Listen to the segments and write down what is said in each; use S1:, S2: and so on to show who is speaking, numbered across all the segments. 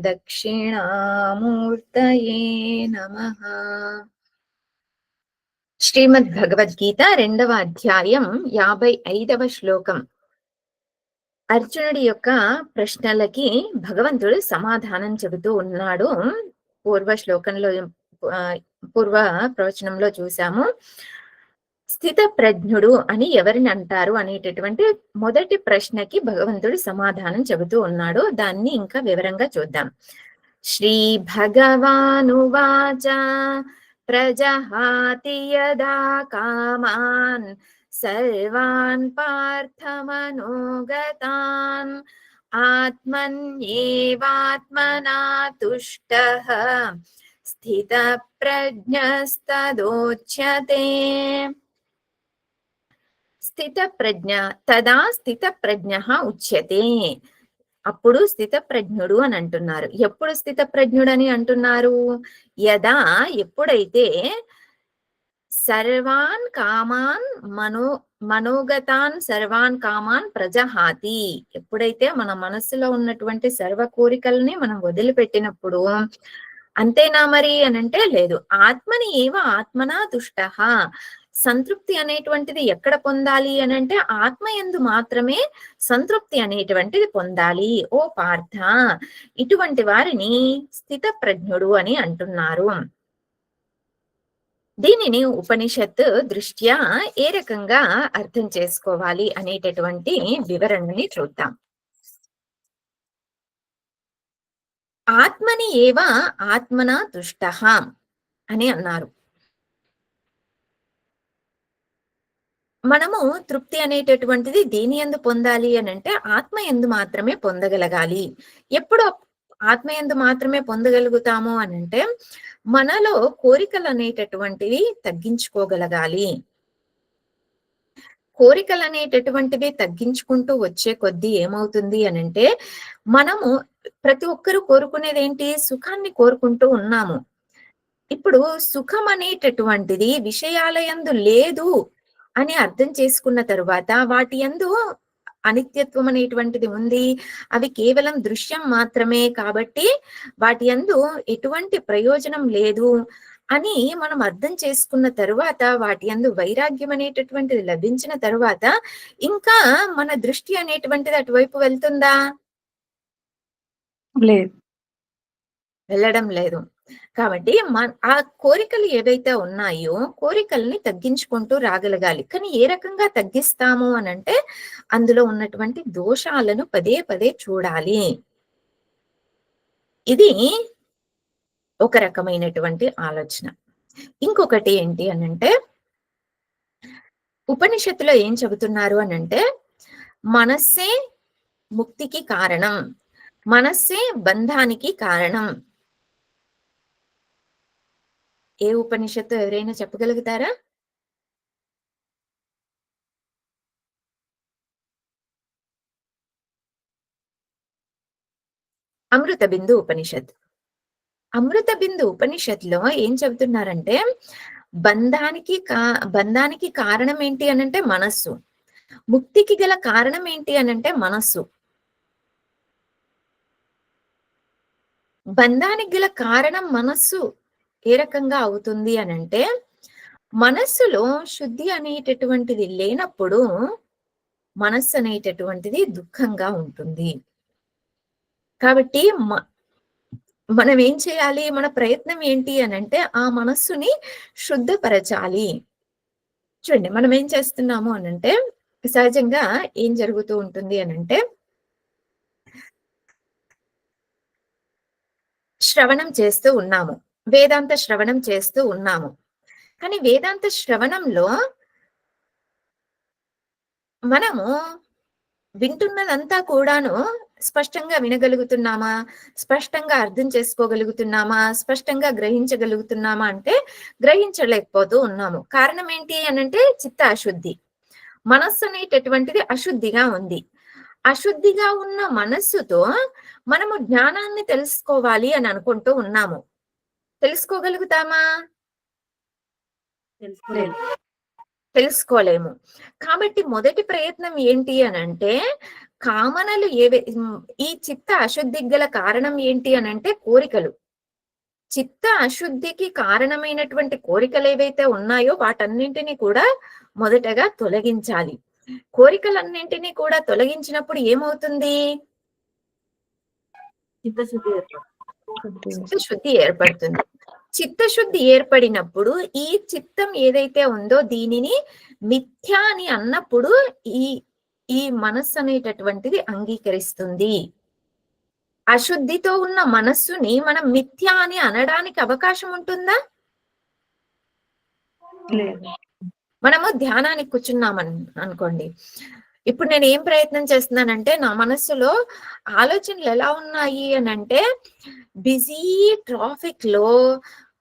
S1: దక్షిణామూర్తయే నమ. శ్రీమద్ భగవద్గీత రెండవ అధ్యాయం యాభై ఐదవ శ్లోకం. అర్జునుడి యొక్క ప్రశ్నలకి భగవంతుడు సమాధానం చెబుతూ ఉన్నాడు. పూర్వ శ్లోకంలో పూర్వ ప్రవచనంలో చూసాము స్థిత ప్రజ్ఞుడు అని ఎవరిని అంటారు అనేటటువంటి మొదటి ప్రశ్నకి భగవంతుడు సమాధానం చెబుతూ ఉన్నాడు. దాన్ని ఇంకా వివరంగా చూద్దాం. శ్రీ భగవానువాచ ప్రజహాతి యదా కామాన్ సర్వాన్ పార్థమనోగతాన్ ఆత్మన్యేవాత్మనా తుష్ట స్థిత ప్రజ్ఞస్తదోచ్యతే స్థిత ప్రజ్ఞ తదా స్థిత ప్రజ్ఞ ఉచ్యతే. అప్పుడు స్థిత ప్రజ్ఞుడు అని అంటున్నారు. ఎప్పుడు స్థిత ప్రజ్ఞుడు అని అంటున్నారు? యదా ఎప్పుడైతే సర్వాన్ కామాన్ మనో మనోగతాన్ సర్వాన్ కామాన్ ప్రజహాతి. ఎప్పుడైతే మన మనస్సులో ఉన్నటువంటి సర్వ కోరికల్ని మనం వదిలిపెట్టినప్పుడు అంతేనా మరి అనంటే లేదు. ఆత్మని ఏవ ఆత్మనా తుష్ట సంతృప్తి అనేటువంటిది ఎక్కడ పొందాలి అని అంటే ఆత్మ ఎందు మాత్రమే సంతృప్తి అనేటువంటిది పొందాలి. ఓ పార్థ ఇటువంటి వారిని స్థిత ప్రజ్ఞుడు అని అంటున్నారు. దీనిని ఉపనిషత్ దృష్ట్యా ఏ రకంగా అర్థం చేసుకోవాలి అనేటటువంటి వివరణని చూద్దాం. ఆత్మని ఏవ ఆత్మన తుష్ట అని అన్నారు. మనము తృప్తి అనేటటువంటిది దేని ఎందు పొందాలి అని అంటే ఆత్మ ఎందు మాత్రమే పొందగలగాలి. ఎప్పుడు ఆత్మ ఎందు మాత్రమే పొందగలుగుతాము అని అంటే మనలో కోరికలు అనేటటువంటివి తగ్గించుకోగలగాలి. కోరికలు అనేటటువంటివి తగ్గించుకుంటూ వచ్చే కొద్దీ ఏమవుతుంది అని అంటే మనము ప్రతి ఒక్కరూ కోరుకునేది ఏంటి సుఖాన్ని కోరుకుంటూ ఉన్నాము. ఇప్పుడు సుఖం అనేటటువంటిది విషయాలయందు లేదు. అని అర్థం చేసుకున్న తరువాత వాటి ఎందు అనిత్యత్వం అనేటువంటిది ఉంది. అవి కేవలం దృశ్యం మాత్రమే కాబట్టి వాటి ఎందు ఎటువంటి ప్రయోజనం లేదు అని మనం అర్థం చేసుకున్న తరువాత వాటి ఎందు వైరాగ్యం అనేటటువంటిది లభించిన తరువాత ఇంకా మన దృష్టి అనేటువంటిది అటువైపు వెళ్తుందా?
S2: లేదు.
S1: వెళ్ళడం లేదు. కాబట్టి ఆ కోరికలు ఏవైతే ఉన్నాయో కోరికల్ని తగ్గించుకుంటూ రాగలగాలి. కానీ ఏ రకంగా తగ్గిస్తాము అని అంటే అందులో ఉన్నటువంటి దోషాలను పదే పదే చూడాలి. ఇది ఒక రకమైనటువంటి ఆలోచన. ఇంకొకటి ఏంటి అనంటే ఉపనిషత్తులో ఏం చెబుతున్నారు అనంటే మనస్సే ముక్తికి కారణం మనస్సే బంధానికి కారణం ఏ ఉపనిషత్తు ఎవరైనా చెప్పగలుగుతారా? అమృత బిందు ఉపనిషత్ అమృత బిందు ఉపనిషత్తులో ఏం చెబుతున్నారంటే బంధానికి కా బంధానికి కారణం ఏంటి అనంటే మనస్సు. ముక్తికి గల కారణం ఏంటి అనంటే మనస్సు. బంధానికి గల కారణం మనస్సు. ఏ రకంగా అవుతుంది అని అంటే మనస్సులో శుద్ధి అనేటటువంటిది లేనప్పుడు మనస్సు అనేటటువంటిది దుఃఖంగా ఉంటుంది. కాబట్టి మనం ఏం చేయాలి? మన ప్రయత్నం ఏంటి అని అంటే ఆ మనస్సుని శుద్ధపరచాలి. చూడండి మనం ఏం చేస్తున్నాము అనంటే సహజంగా ఏం జరుగుతూ ఉంటుంది అనంటే శ్రవణం చేస్తూ ఉన్నాము. వేదాంత శ్రవణం చేస్తూ ఉన్నాము. కానీ వేదాంత శ్రవణంలో మనము వింటున్నదంతా కూడాను స్పష్టంగా వినగలుగుతున్నామా? స్పష్టంగా అర్థం చేసుకోగలుగుతున్నామా? స్పష్టంగా గ్రహించగలుగుతున్నామా అంటే గ్రహించలేకపోతూ ఉన్నాము. కారణం ఏంటి అనంటే చిత్త అశుద్ధి. మనస్సు అనేటటువంటిది అశుద్ధిగా ఉంది. అశుద్ధిగా ఉన్న మనస్సుతో మనము జ్ఞానాన్ని తెలుసుకోవాలి అని అనుకుంటూ ఉన్నాము. తెలుసుకోగలుగుతామా? తెలుసుకోలేము. కాబట్టి మొదటి ప్రయత్నం ఏంటి అని అంటే కామనలు ఏవే ఈ చిత్త అశుద్ధికి గల కారణం ఏంటి అని అంటే కోరికలు. చిత్త అశుద్ధికి కారణమైనటువంటి కోరికలు ఏవైతే ఉన్నాయో వాటన్నింటినీ కూడా మొదటగా తొలగించాలి. కోరికలన్నింటినీ కూడా తొలగించినప్పుడు ఏమవుతుంది?
S2: చిత్తశుద్ధి ఏర్పడుతుంది.
S1: చిత్తశుద్ధి ఏర్పడుతుంది. చిత్తశుద్ధి ఏర్పడినప్పుడు ఈ చిత్తం ఏదైతే ఉందో దీనిని మిథ్య అని అన్నప్పుడు ఈ ఈ మనస్సు అనేటటువంటిది అంగీకరిస్తుంది. అశుద్ధితో ఉన్న మనస్సుని మనం మిథ్య అని అనడానికి అవకాశం ఉంటుందా?
S2: లేదు.
S1: మనము ధ్యానానికి కూర్చున్నామని అనుకోండి. ఇప్పుడు నేను ఏం ప్రయత్నం చేస్తున్నానంటే నా మనస్సులో ఆలోచనలు ఎలా ఉన్నాయి అని అంటే బిజీ ట్రాఫిక్లో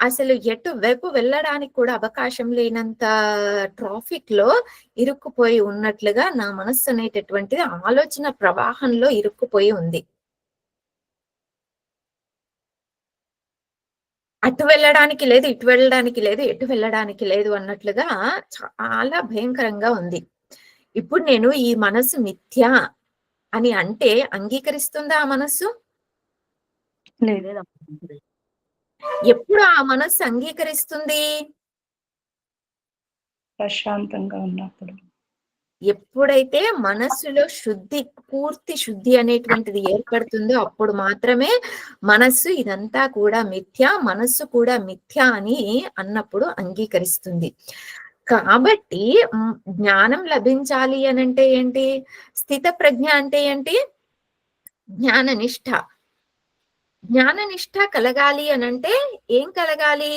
S1: అసలు ఎటు వైపు వెళ్ళడానికి కూడా అవకాశం లేనంత ట్రాఫిక్లో ఇరుక్కుపోయి ఉన్నట్లుగా నా మనస్సు అనేటటువంటిది ఆలోచన ప్రవాహంలో ఇరుక్కుపోయి ఉంది. అటు వెళ్ళడానికి లేదు ఇటు వెళ్ళడానికి లేదు ఎటు వెళ్ళడానికి లేదు అన్నట్లుగా చాలా భయంకరంగా ఉంది. ఇప్పుడు నేను ఈ మనస్సు మిథ్య అని అంటే అంగీకరిస్తుందా ఆ మనస్సు? ఎప్పుడు ఆ మనస్సు అంగీకరిస్తుంది?
S3: ప్రశాంతంగా ఉన్నప్పుడు.
S1: ఎప్పుడైతే మనస్సులో శుద్ధి పూర్తి శుద్ధి అనేటువంటిది ఏర్పడుతుందో అప్పుడు మాత్రమే మనస్సు ఇదంతా కూడా మిథ్య మనస్సు కూడా మిథ్య అని అన్నప్పుడు అంగీకరిస్తుంది. కాబట్టి జ్ఞానం లభించాలి అని అంటే ఏంటి? స్థిత ప్రజ్ఞ అంటే ఏంటి? జ్ఞాన నిష్ఠ జ్ఞాన నిష్ఠ కలగాలి అని అంటే ఏం కలగాలి?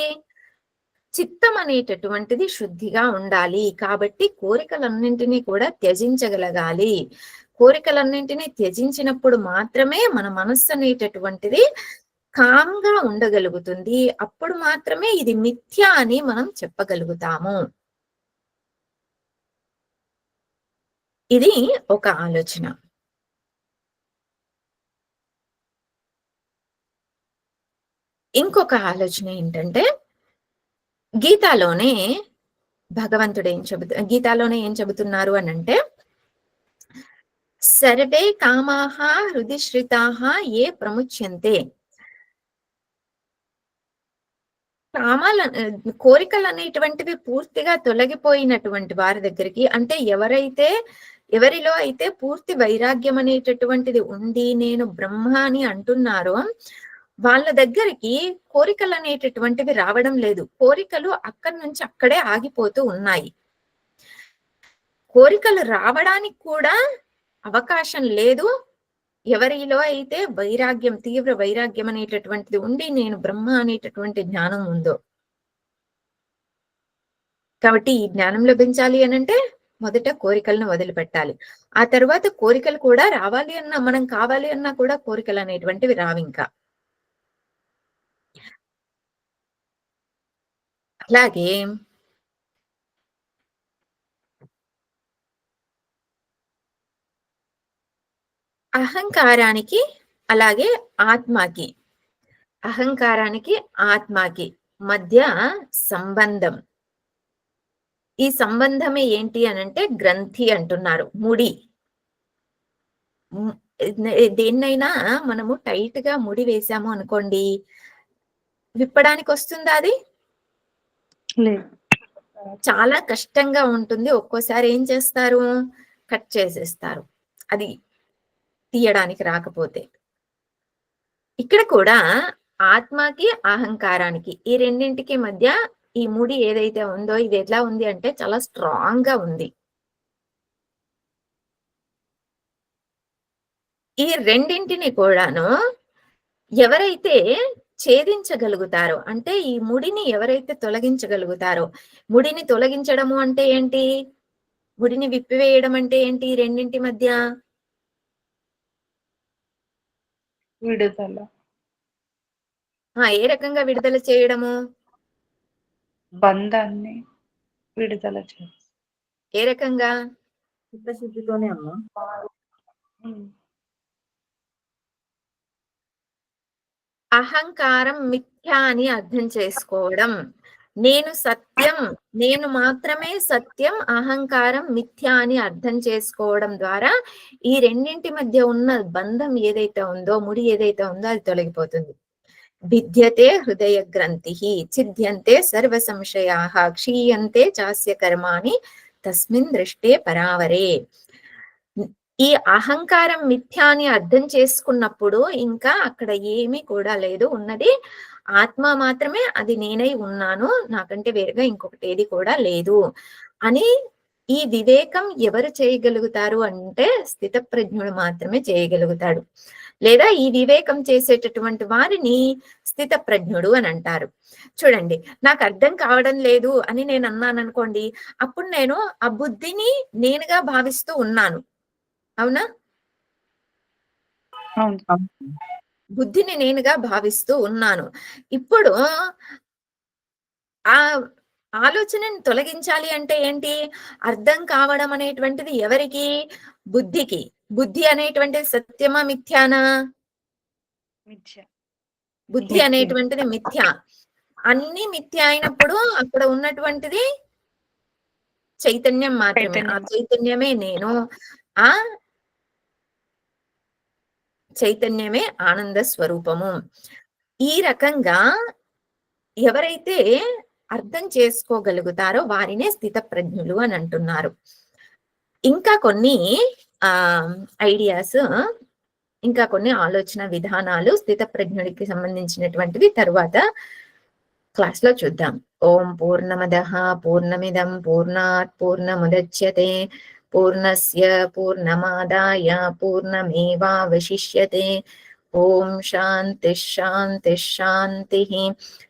S1: చిత్తం అనేటటువంటిది శుద్ధిగా ఉండాలి. కాబట్టి కోరికలన్నింటినీ కూడా త్యజించగలగాలి. కోరికలన్నింటినీ త్యజించినప్పుడు మాత్రమే మన మనస్సు అనేటటువంటిది కామ్గా ఉండగలుగుతుంది. అప్పుడు మాత్రమే ఇది మిథ్య అని మనం చెప్పగలుగుతాము. ఇది ఒక ఆలోచన. ఇంకొక ఆలోచన ఏంటంటే గీతాలోనే భగవంతుడు ఏం చెబుతు గీతాలోనే ఏం చెబుతున్నారు అని అంటే సర్వే కామాహ హృదిశ్రితాహ ఏ ప్రముచ్యంతే. కామాల కోరికలు అనేటువంటివి పూర్తిగా తొలగిపోయినటువంటి వారి దగ్గరికి అంటే ఎవరైతే ఎవరిలో అయితే పూర్తి వైరాగ్యం అనేటటువంటిది ఉంది నేను బ్రహ్మ అని అంటున్నారో వాళ్ళ దగ్గరికి కోరికలు అనేటటువంటివి రావడం లేదు. కోరికలు అక్కడి నుంచి అక్కడే ఆగిపోతూ ఉన్నాయి. కోరికలు రావడానికి కూడా అవకాశం లేదు. ఎవరిలో అయితే వైరాగ్యం తీవ్ర వైరాగ్యం అనేటటువంటిది ఉండి నేను బ్రహ్మ అనేటటువంటి జ్ఞానం ఉందో. కాబట్టి ఈ జ్ఞానం లభించాలి అని అంటే మొదట కోరికలను వదిలిపెట్టాలి. ఆ తర్వాత కోరికలు కూడా రావాలి అన్నా మనం కావాలి అన్నా కూడా కోరికలు అనేటువంటివి రావు ఇంకా. అలాగే అహంకారానికి అలాగే ఆత్మకి. అహంకారానికి ఆత్మకి మధ్య సంబంధం. ఈ సంబంధమే ఏంటి అనంటే గ్రంథి అంటున్నారు ముడి. దేన్నైనా మనము టైట్గా ముడి వేసాము అనుకోండి విప్పడానికి వస్తుందా అది? చాలా కష్టంగా ఉంటుంది ఒక్కోసారి ఏం చేస్తారు? కట్ చేసేస్తారు. అది తీయడానికి రాకపోతే. ఇక్కడ కూడా ఆత్మకి అహంకారానికి ఈ రెండింటికి మధ్య ఈ ముడి ఏదైతే ఉందో ఇది ఎట్లా ఉంది అంటే చాలా స్ట్రాంగ్గా ఉంది. ఈ రెండింటిని కూడాను ఎవరైతే ఛేదించగలుగుతారో అంటే ఈ ముడిని ఎవరైతే తొలగించగలుగుతారో ముడిని తొలగించడము అంటే ఏంటి? ముడిని విప్పివేయడం అంటే ఏంటి రెండింటి మధ్య?
S3: విడుదల.
S1: ఏ రకంగా విడుదల చేయడము?
S3: బంధాన్ని విడుదల చేస్తుంది
S1: ఏ రకంగా?
S2: చిత్తశుద్ధితోనే అమ్మా.
S1: అహంకారం మిథ్య అని అర్థం చేసుకోవడం. నేను సత్యం నేను మాత్రమే సత్యం అహంకారం మిథ్య అని అర్థం చేసుకోవడం ద్వారా ఈ రెండింటి మధ్య ఉన్న బంధం ఏదైతే ఉందో ముడి ఏదైతే ఉందో అది తొలగిపోతుంది. భిద్యతే హృదయ గ్రంథి ఛిద్యంతే సర్వ సంశయా క్షీయంతే చాస్య కర్మాణి తస్మిన్ దృష్టే పరావరే ఈ అహంకారం మిథ్య అని అర్థం చేసుకున్నప్పుడు ఇంకా అక్కడ ఏమీ కూడా లేదు ఉన్నది ఆత్మ మాత్రమే అది నేనై ఉన్నాను నాకంటే వేరుగా ఇంకొకటి ఏది కూడా లేదు అని ఈ వివేకం ఎవరు చేయగలుగుతారు అంటే స్థితప్రజ్ఞుడు మాత్రమే చేయగలుగుతాడు. లేదా ఈ వివేకం చేసేటటువంటి వారిని స్థితప్రజ్ఞుడు అని అంటారు. చూడండి నాకు అర్థం కావడం లేదు అని నేను అన్నాను అనుకోండి అప్పుడు నేను ఆ బుద్ధిని నేనుగా భావిస్తూ ఉన్నాను. అవునా?
S3: అవును.
S1: బుద్ధిని నేనుగా భావిస్తూ ఉన్నాను. ఇప్పుడు ఆ ఆలోచనని తొలగించాలి అంటే ఏంటి? అర్థం కావడం అనేటువంటిది ఎవరికి? బుద్ధికి. బుద్ధి అనేటువంటిది సత్యమా మిథ్యానా?
S3: మిథ్య.
S1: బుద్ధి. అనేటువంటిది మిథ్య. అన్ని మిథ్య అయినప్పుడు అక్కడ ఉన్నటువంటిది చైతన్యం మాత్రమే. ఆ
S3: చైతన్యం.
S1: చైతన్యమే నేను. ఆ చైతన్యమే ఆనంద స్వరూపము. ఈ రకంగా ఎవరైతే అర్థం చేసుకోగలుగుతారో వారినే స్థిత ప్రజ్ఞులు అని అంటున్నారు. ఇంకా కొన్ని ఆ ఐడియాస్ ఇంకా కొన్ని ఆలోచన విధానాలు స్థిత ప్రజ్ఞుడికి సంబంధించినటువంటివి తరువాత క్లాస్లో చూద్దాం. ఓం పూర్ణమద పూర్ణమిదం పూర్ణాత్ పూర్ణముదచ్యతే పూర్ణస్య పూర్ణమాదాయ పూర్ణమేవాశిష్యతే ఓం శాంతి శాంతి శాంతి